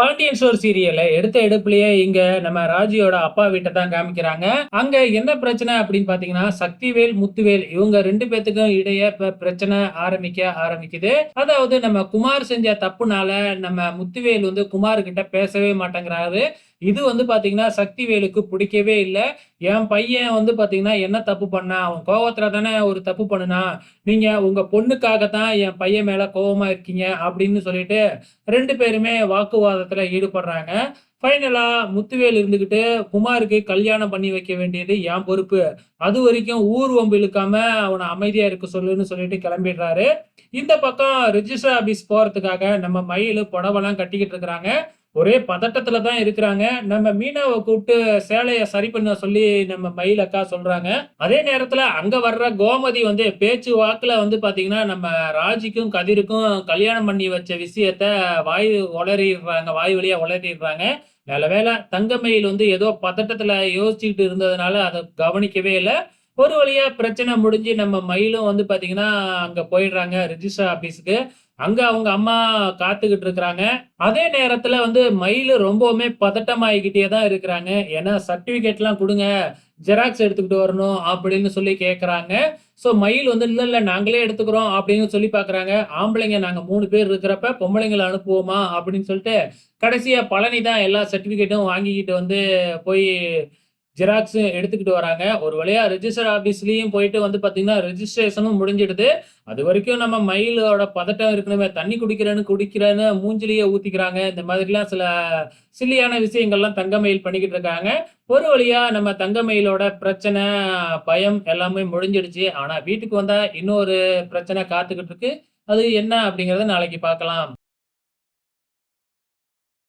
Pandian store சீரியல்ல எடுத்த எடுப்புலயே இங்க நம்ம ராஜியோட அப்பா வீட்டை தான் காமிக்கிறாங்க. அங்க என்ன பிரச்சனை அப்படின்னு பாத்தீங்கன்னா சக்திவேல் முத்துவேல் இவங்க ரெண்டு பேத்துக்கும் இடையே இப்ப பிரச்சனை ஆரம்பிக்க ஆரம்பிக்குது. அதாவது நம்ம குமார் செஞ்ச தப்புனால நம்ம முத்துவேல் வந்து குமார் கிட்ட பேசவே மாட்டேங்கிறாரு. இது வந்து பார்த்தீங்கன்னா சக்திவேலுக்கு பிடிக்கவே இல்லை. என் பையன் வந்து பார்த்தீங்கன்னா என்ன தப்பு பண்ணா? அவன் கோவத்தில் தானே ஒரு தப்பு பண்ணுனா? நீங்கள் உங்கள் பொண்ணுக்காக தான் என் பையன் மேலே கோவமாக இருக்கீங்க அப்படின்னு சொல்லிட்டு ரெண்டு பேருமே வாக்குவாதத்தில் ஈடுபடுறாங்க. ஃபைனலாக முத்துவேல் இருந்துக்கிட்டு குமாருக்கு கல்யாணம் பண்ணி வைக்க வேண்டியது என் பொறுப்பு. அது வரைக்கும் ஊர் வம்பு இழுக்காம அவனை அமைதியாக இருக்க சொல்லுன்னு சொல்லிட்டு கிளம்பிடுறாரு. இந்த பக்கம் ரிஜிஸ்டர் ஆபீஸ் போகிறதுக்காக நம்ம மயில் புடவெல்லாம் கட்டிக்கிட்டு இருக்கிறாங்க. ஒரே பதட்டத்துல தான் இருக்கிறாங்க. நம்ம மீனாவை கூப்பிட்டு சேலைய சரி பண்ண சொல்லி நம்ம மயில் அக்கா சொல்றாங்க. அதே நேரத்துல அங்க வர்ற கோமதி வந்து பேச்சு வாக்குல வந்து பாத்தீங்கன்னா நம்ம ராஜிக்கும் கதிருக்கும் கல்யாணம் பண்ணி வச்ச விஷயத்த வாய் உளறிடுறாங்க வாய் வழியா உளறிடுறாங்க. நல்ல வேளை தங்கமயில் வந்து ஏதோ பதட்டத்துல யோசிச்சுக்கிட்டு இருந்ததுனால அதை கவனிக்கவே இல்லை. ஒரு வழியா பிரச்சனை முடிஞ்சு நம்ம மயிலும் வந்து பாத்தீங்கன்னா அங்க போயிடுறாங்க ரிஜிஸ்டர் ஆபீஸுக்கு. அங்க அவங்க அம்மா காத்துக்கிட்டு இருக்கிறாங்க. அதே நேரத்துல வந்து மயில் ரொம்பவுமே பதட்டமாயிக்கிட்டே தான் இருக்கிறாங்க. ஏன்னா சர்டிபிகேட்லாம் கொடுங்க ஜெராக்ஸ் எடுத்துக்கிட்டு வரணும் அப்படின்னு சொல்லி கேட்குறாங்க ஸோ மயில் வந்து இல்லை இல்லை நாங்களே எடுத்துக்கிறோம் அப்படின்னு சொல்லி பார்க்குறாங்க ஆம்பளைங்க நாங்கள் மூணு பேர் இருக்கிறப்ப பொம்பளைங்களை அனுப்புவோமா அப்படின்னு சொல்லிட்டு கடைசியாக பழனி தான் எல்லா சர்டிஃபிகேட்டும் வாங்கிக்கிட்டு வந்து போய் ஜெராக்ஸ் எடுத்துக்கிட்டு வராங்க. ஒரு வழியா ரெஜிஸ்டர் ஆபீஸ்லயும் போயிட்டு வந்து பாத்தீங்கன்னா ரெஜிஸ்ட்ரேஷனும் முடிஞ்சிடுது. அது வரைக்கும் நம்ம மயிலோட பதட்டம் இருக்கணுமே தண்ணி குடிக்கிறேன்னு குடிக்கிறேன்னு மூஞ்சிலேயே ஊத்திக்கிறாங்க. இந்த மாதிரிலாம் சில சில்லியான விஷயங்கள்லாம் தங்கமயில் பண்ணிக்கிட்டு இருக்காங்க. ஒரு வழியா நம்ம தங்கமயிலோட பிரச்சனை பயம் எல்லாமே முடிஞ்சிடுச்சு. ஆனா வீட்டுக்கு வந்தா இன்னொரு பிரச்சனை காத்துக்கிட்டு இருக்கு. அது என்ன அப்படிங்கறத நாளைக்கு பார்க்கலாம்.